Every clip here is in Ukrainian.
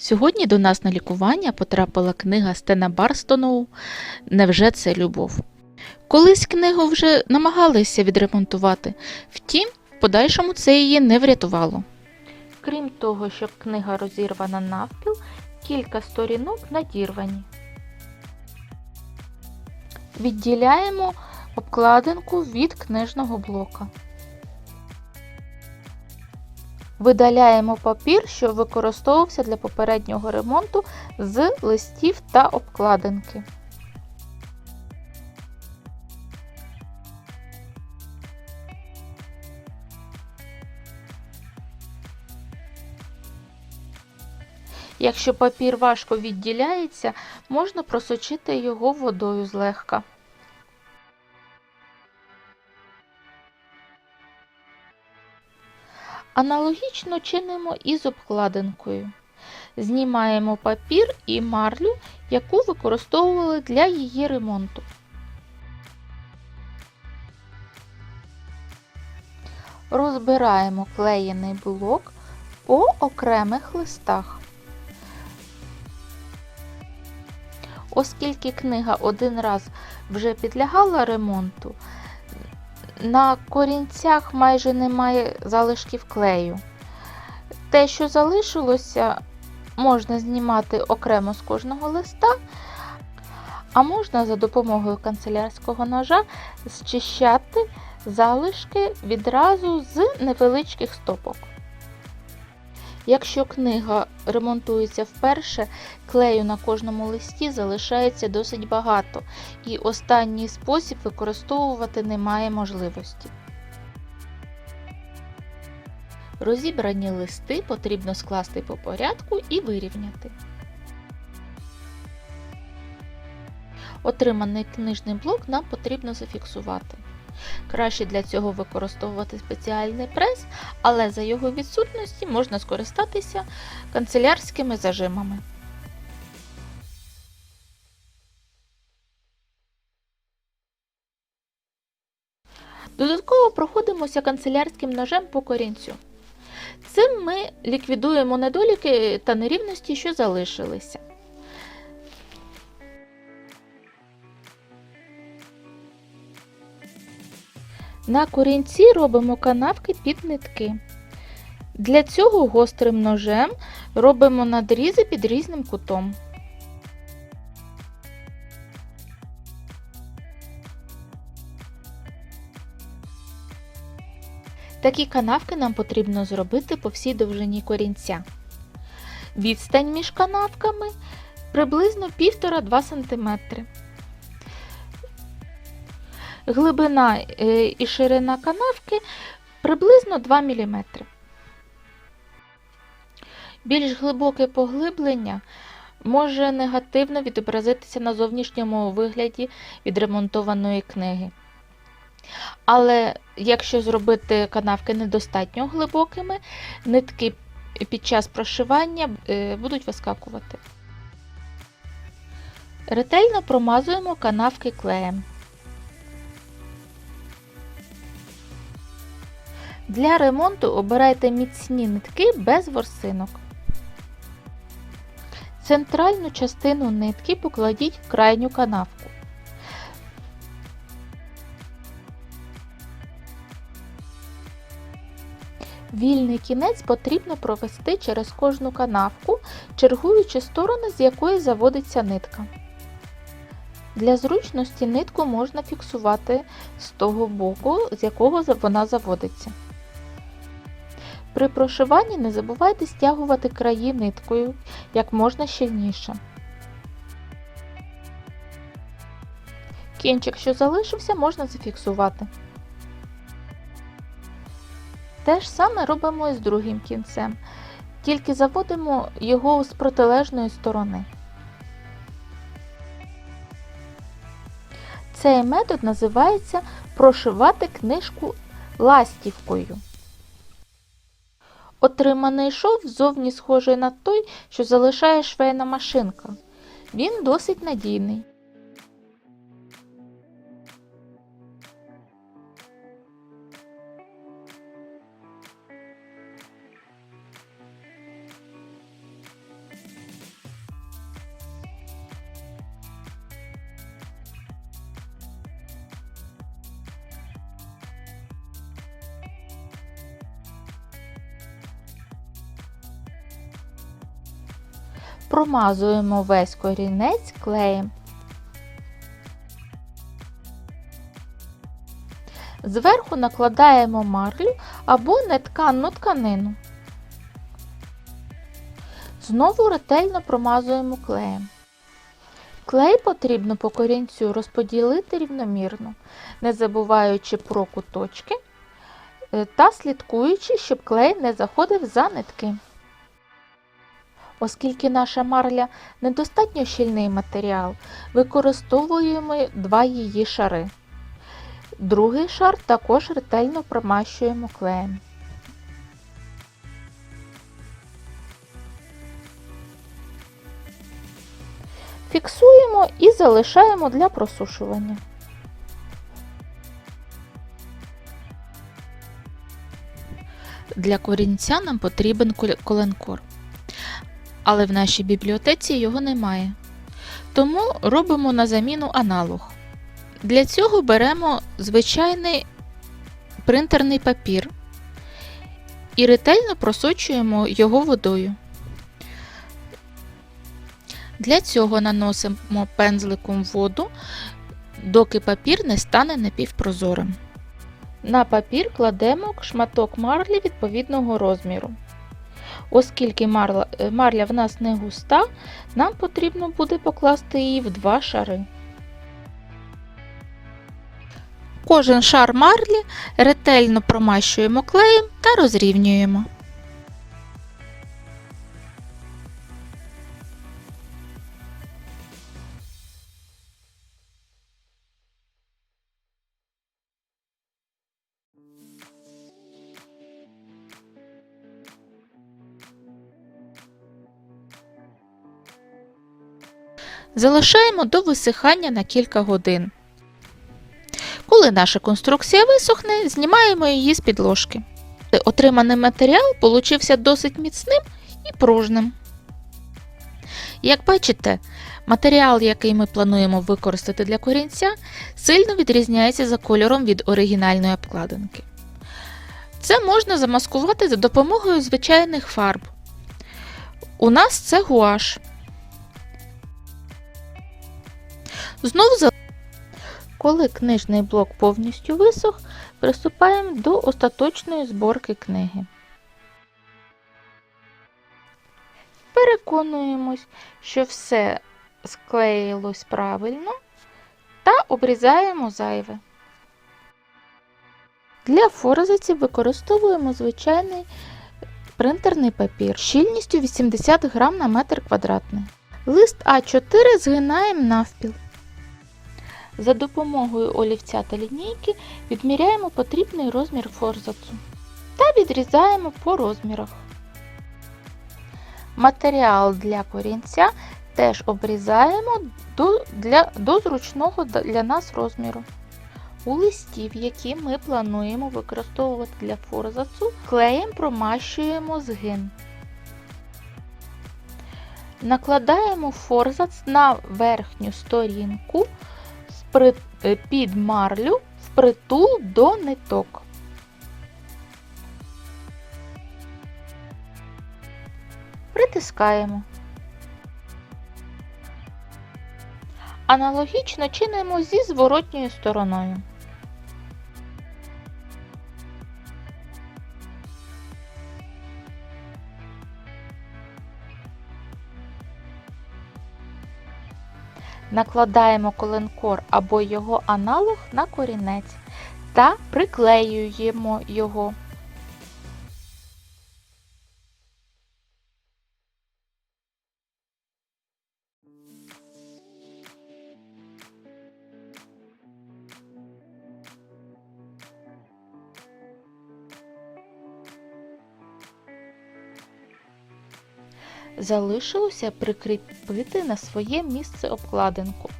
Сьогодні до нас на лікування потрапила книга Стена Барстоноу Невже це любов? Колись книгу вже намагалися відремонтувати, втім, в подальшому це її не врятувало. Крім того, що книга розірвана навпіл, кілька сторінок надірвані. Відділяємо обкладинку від книжного блока. Видаляємо папір, що використовувався для попереднього ремонту з листів та обкладинки. Якщо папір важко відділяється, можна просочити його водою злегка. Аналогічно чинимо і з обкладинкою. Знімаємо папір і марлю, яку використовували для її ремонту. Розбираємо клеєний блок по окремих листах. Оскільки книга один раз вже підлягала ремонту, на корінцях майже немає залишків клею. Те, що залишилося, можна знімати окремо з кожного листа, а можна за допомогою канцелярського ножа зчищати залишки відразу з невеличких стопок. Якщо книга ремонтується вперше, клею на кожному листі залишається досить багато, і останній спосіб використовувати немає можливості. Розібрані листи потрібно скласти по порядку і вирівняти. Отриманий книжний блок нам потрібно зафіксувати. Краще для цього використовувати спеціальний прес, але за його відсутності можна скористатися канцелярськими зажимами. Додатково проходимося канцелярським ножем по корінцю. Цим ми ліквідуємо недоліки та нерівності, що залишилися. На корінці робимо канавки під нитки. Для цього гострим ножем робимо надрізи під різним кутом. Такі канавки нам потрібно зробити по всій довжині корінця. Відстань між канавками приблизно 1,5-2 см. Глибина е, і ширина канавки приблизно 2 мм. Більш глибоке поглиблення може негативно відобразитися на зовнішньому вигляді відремонтованої книги. Але якщо зробити канавки недостатньо глибокими, нитки під час прошивання е, будуть вискакувати. Ретельно промазуємо канавки клеєм. Для ремонту обирайте міцні нитки без ворсинок. Центральну частину нитки покладіть в крайню канавку. Вільний кінець потрібно провести через кожну канавку, чергуючи сторони, з якої заводиться нитка. Для зручності нитку можна фіксувати з того боку, з якого вона заводиться. При прошиванні не забувайте стягувати краї ниткою як можна щільніше. Кінчик, що залишився, можна зафіксувати. Те ж саме робимо і з другим кінцем, тільки заводимо його з протилежної сторони. Цей метод називається прошивати книжку ластівкою. Отриманий шов зовні схожий на той, що залишає швейна машинка. Він досить надійний. Промазуємо весь корінець клеєм. Зверху накладаємо марлю або нетканну тканину. Знову ретельно промазуємо клеєм. Клей потрібно по корінцю розподілити рівномірно, не забуваючи про куточки е, та слідкуючи, щоб клей не заходив за нитки. Оскільки наша марля недостатньо щільний матеріал, використовуємо два її шари. Другий шар також ретельно промащуємо клеєм. Фіксуємо і залишаємо для просушування. Для корінця нам потрібен коленкор, але в нашій бібліотеці його немає. Тому робимо на заміну аналог. Для цього беремо звичайний принтерний папір і ретельно просочуємо його водою. Для цього наносимо пензликом воду, доки папір не стане напівпрозорим. На папір кладемо шматок марлі відповідного розміру. Оскільки марла, марля в нас не густа, нам потрібно буде покласти її в два шари. Кожен шар марлі ретельно промащуємо клеєм та розрівнюємо. Залишаємо до висихання на кілька годин. Коли наша конструкція висохне, знімаємо її з підложки. Отриманий матеріал получився досить міцним і пружним. Як бачите, матеріал, який ми плануємо використати для корінця, сильно відрізняється за кольором від оригінальної обкладинки. Це можна замаскувати за допомогою звичайних фарб. У нас це гуаш. Знову коли книжний блок повністю висох, приступаємо до остаточної зборки книги. Переконуємось, що все склеїлось правильно та обрізаємо зайве. Для форзаців використовуємо звичайний принтерний папір щільністю 80 грам на метр квадратний. Лист А4 згинаємо навпіл. За допомогою олівця та лінійки відміряємо потрібний розмір форзацу та відрізаємо по розмірах. Матеріал для корінця теж обрізаємо до, для, до зручного для нас розміру. У листів, які ми плануємо використовувати для форзацу, клеєм промащуємо згин. Накладаємо форзац на верхню сторінку під марлю впритул до ниток. Притискаємо. Аналогічно чинимо зі зворотньою стороною. Накладаємо коленкор або його аналог на корінець та приклеюємо його. Залишилося прикріпити на своє місце обкладинку.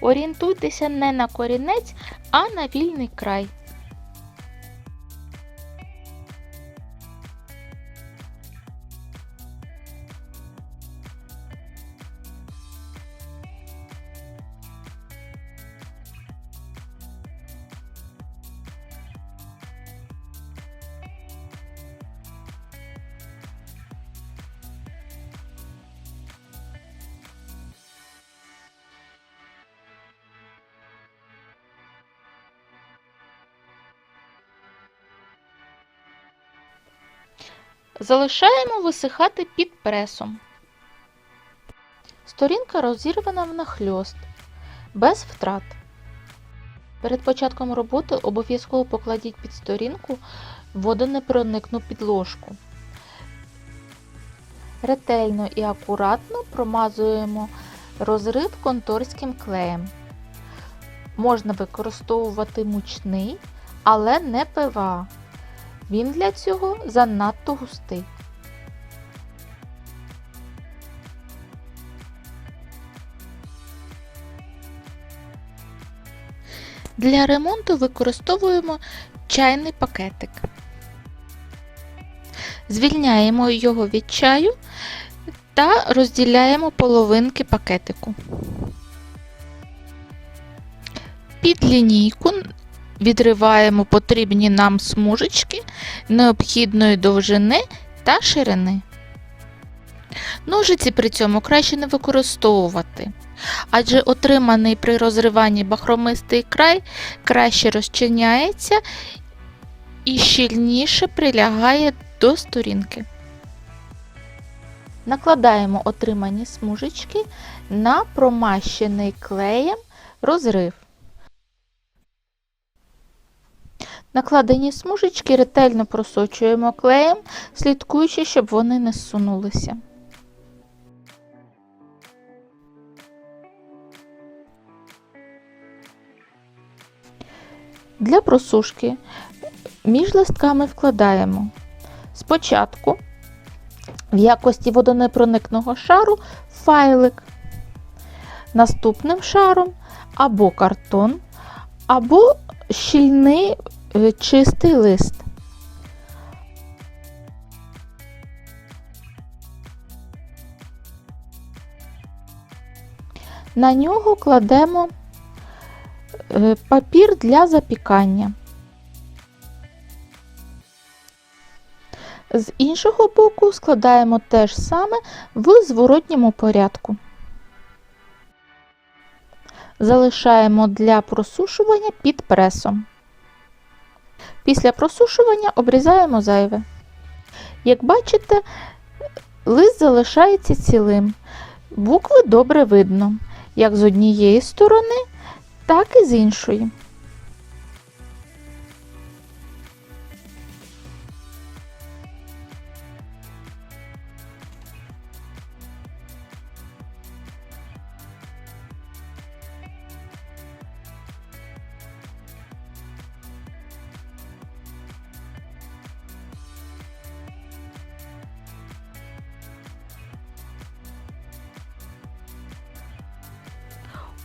Орієнтуйтеся не на корінець, а на вільний край. Залишаємо висихати під пресом. Сторінка розірвана внахльост, без втрат. Перед початком роботи обов'язково покладіть під сторінку водонепроникну підложку. Ретельно і акуратно промазуємо розрив конторським клеєм. Можна використовувати мучний, але не ПВА. Він для цього занадто густий. Для ремонту використовуємо чайний пакетик. Звільняємо його від чаю та розділяємо половинки пакетику. Під лінійку відриваємо потрібні нам смужечки необхідної довжини та ширини. Ножиці при цьому краще не використовувати, адже отриманий при розриванні бахромистий край краще розчиняється і щільніше прилягає до сторінки. Накладаємо отримані смужечки на промащений клеєм розрив. Накладені смужечки ретельно просочуємо клеєм, слідкуючи, щоб вони не зсунулися. Для просушки між листками вкладаємо спочатку в якості водонепроникного шару файлик, наступним шаром або картон, або щільний чистий лист. На нього кладемо е, папір для запікання. З іншого боку складаємо те ж саме в зворотньому порядку. Залишаємо для просушування під пресом. Після просушування обрізаємо зайве. Як бачите, лист залишається цілим. Букви добре видно, як з однієї сторони, так і з іншої.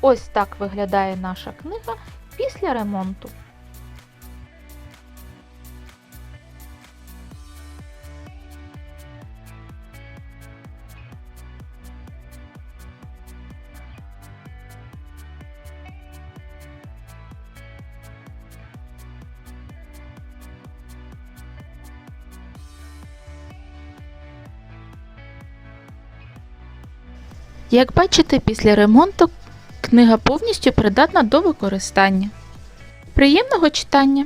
Ось так виглядає наша книга після ремонту. Як бачите, після ремонту книга повністю придатна до використання. Приємного читання!